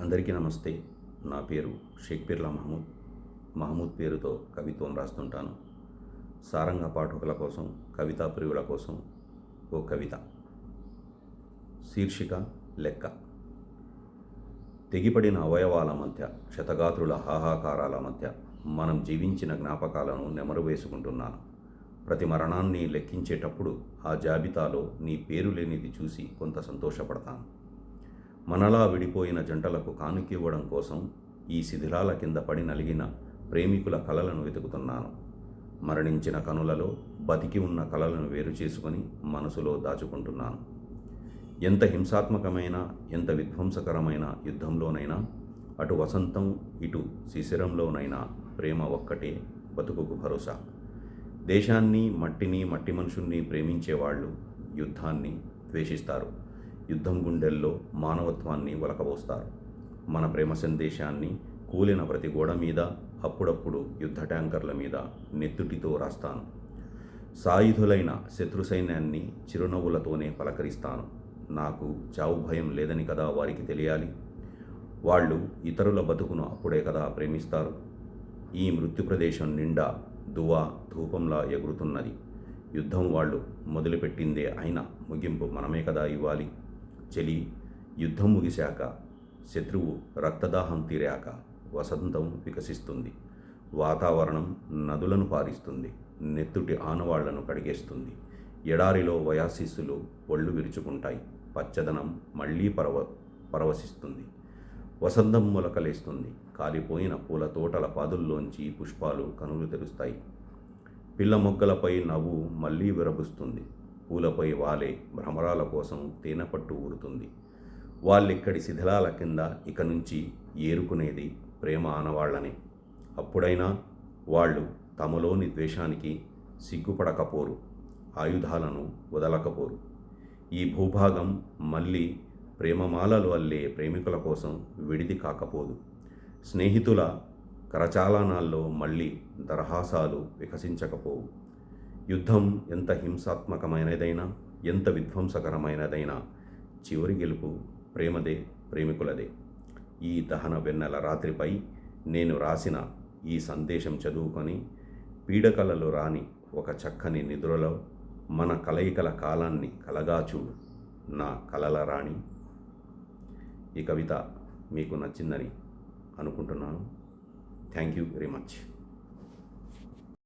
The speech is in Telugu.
అందరికీ నమస్తే. నా పేరు షేక్పీర్లా మహమూద్. మహమూద్ పేరుతో కవిత్వం రాస్తుంటాను. సారంగ పాఠకుల కోసం కవితా ప్రియుల కోసం ఓ కవిత. శీర్షిక లెక్క. తెగిపడిన అవయవాల మధ్య క్షతగాత్రుల హాహాకారాల మధ్య మనం జీవించిన జ్ఞాపకాలను నెమరు వేసుకుంటున్నాను. ప్రతి మరణాన్ని లెక్కించేటప్పుడు ఆ జాబితాలో నీ పేరు లేనిది చూసి కొంత సంతోషపడతాను. మనలా విడిపోయిన జంటలకు కానుకివ్వడం కోసం ఈ శిథిలాల కింద పడి నలిగిన ప్రేమికుల కలలను వెతుకుతున్నాను. మరణించిన కనులలో బతికి ఉన్న కలలను వేరు చేసుకొని మనసులో దాచుకుంటున్నాను. ఎంత హింసాత్మకమైన ఎంత విధ్వంసకరమైన యుద్ధంలోనైనా అటు వసంతం ఇటు శిశిరంలోనైనా ప్రేమ ఒక్కటే బతుకుకు భరోసా. దేశాన్ని మట్టిని మట్టి మనుషుల్ని ప్రేమించేవాళ్ళు యుద్ధాన్ని ద్వేషిస్తారు. యుద్ధం గుండెల్లో మానవత్వాన్ని ఒలకబోస్తారు మన ప్రేమ సందేశాన్ని కూలిన ప్రతి గోడ మీద అప్పుడప్పుడు యుద్ధ ట్యాంకర్ల మీద నెత్తుటితో రాస్తాను. సాయుధులైన శత్రు సైన్యాన్ని చిరునవ్వులతోనే పలకరిస్తాను. నాకు చావు భయం లేదని కదా వారికి తెలియాలి? వాళ్ళు ఇతరుల బతుకును అప్పుడే కదా ప్రేమిస్తారు. ఈ మృత్యు ప్రదేశం నిండా దువా ధూపంలా ఎగురుతున్నది. యుద్ధం వాళ్ళు మొదలుపెట్టిందే అయినా ముగింపు మనమే కదా ఇవ్వాలి? చలి యుద్ధం ముగిశాక శత్రువు రక్తదాహం తీరాక వసంతం వికసిస్తుంది. వాతావరణం నదులను పారిస్తుంది నెత్తుటి ఆనవాళ్ళను కడిగేస్తుంది. ఎడారిలో వయాశిస్సులు ఒళ్ళు విరుచుకుంటాయి పచ్చదనం మళ్ళీ పరవ పరవశిస్తుంది. వసంతం మొలకలేస్తుంది కాలిపోయిన పూల తోటల పాదుల్లోంచి పుష్పాలు కనులు తెరుస్తాయి. పిల్ల మొగ్గలపై నవ్వు మళ్ళీ విరబుస్తుంది. పూలపై వాలే భ్రమరాల కోసం తేనెపట్టు ఊరుతుంది. వాళ్ళిక్కడి శిథిలాల కింద ఇక నుంచి ఏరుకునేది ప్రేమ ఆనవాళ్ళనే. అప్పుడైనా వాళ్ళు తమలోని ద్వేషానికి సిగ్గుపడకపోరు ఆయుధాలను వదలకపోరు. ఈ భూభాగం మళ్ళీ ప్రేమమాలలు అల్లే ప్రేమికుల కోసం విడిది కాకపోదు. స్నేహితుల కరచాలనాల్లో మళ్ళీ దరహాసాలు వికసించకపోవు. యుద్ధం ఎంత హింసాత్మకమైనదైనా ఎంత విధ్వంసకరమైనదైనా చివరి గెలుపు ప్రేమదే ప్రేమికులదే. ఈ దహన వెన్నెల రాత్రిపై నేను రాసిన ఈ సందేశం చదువుకొని పీడకలలు రాని ఒక చక్కని నిద్రలో మన కలయికల కాలాన్ని కలగా చూడు నా కలల రాణి. ఈ కవిత మీకు నచ్చిందని అనుకుంటున్నాను. Thank you very much.